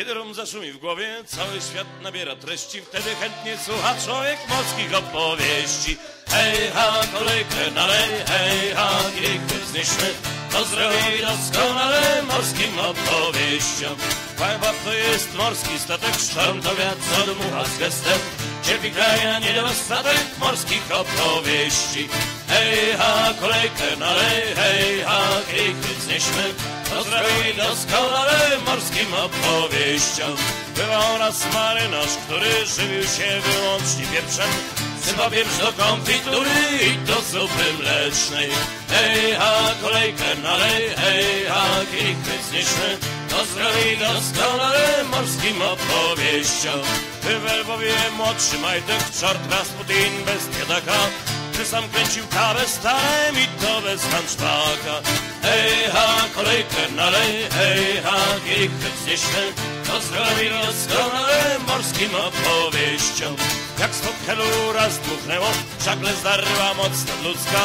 Kiedy rum zaszumi w głowie, cały świat nabiera treści, wtedy chętnie słucha człowiek morskich opowieści. Hej, ha, kolejkę nalej, hej, ha, kielichę wznieśmy, to zrobi doskonale morskim opowieściom. Pływa to jest morski statek, sztorm to wiatr, co dmucha z gestem, cierpi kraja niedostatek morskich opowieści. Hej, ha, kolejkę nalej, hej, ha, kielichę wznieśmy, to zrobi doskonale morskim opowieściom. Bywał raz marynarz, który żywił się wyłącznie pieprzem, Sypa pieprz do konfitury i do zupy mlecznej. Hej, ha, kolejkę nalej, hej, ha, kielichę wznieśmy, to zrobi doskonale morskim opowieściom. Ty w Lwowie młodszy majtek, czart Rasputin bez piedaka, ty sam kręcił kawę starem i to bez hanczpaka. Hej, ha, kolejkę nalej, hej, ha, kielichę wznieśmy, to zrobi doskonale morskim opowieściom. Jak spod helu raz dmuchnęło, żagle zdarła mocno ludzka,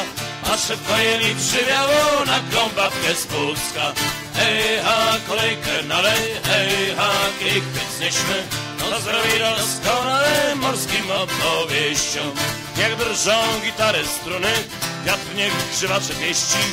a szybko jej przywiało na babkę z Pucka. Hej, ha, kolejkę nalej, hej, ha, kielichę wznieśmy, to zrobi doskonale morskim opowieściom. Jak drżą gitary struny, wiatr niech grzywacze pieści,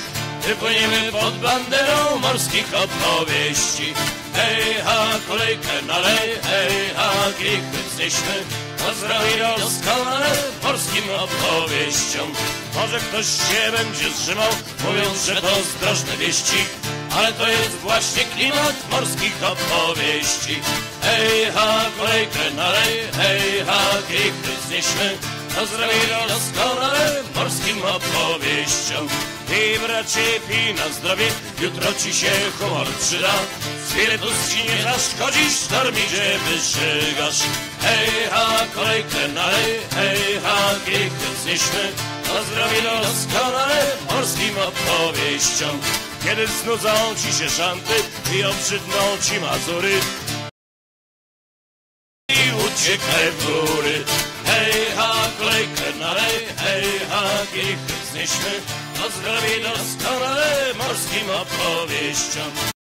wypłyniemy pod banderą morskich opowieści. Hej, ha, kolejkę nalej, hej, ha, kielichę wznieśmy, to zrobi doskonale morskim opowieściom. Może ktoś się będzie zrzymał, mówiąc, że to zdrożne wieści, ale to jest właśnie klimat morskich opowieści. Hej, ha, kolejkę nalej, hej, ha, kielichę wznieśmy, to zrobi doskonale morskim opowieściom. I bracie, pij na zdrowie, jutro ci się humor przyda. Spirytus ci nie zaszkodzi, sztorm idzie, wyżygasz. Hej, ha, kolejkę nalej, hej, ha, kielichę wznieśmy, to zrobi doskonale morskim opowieściom. Kiedy znudzą ci się szanty i obrzydną ci mazury, i uciekaj w góry. Hej, ha, kolejkę nalej, hej, ha, kielichę wznieśmy, to zrobi doskonale morskim opowieściom.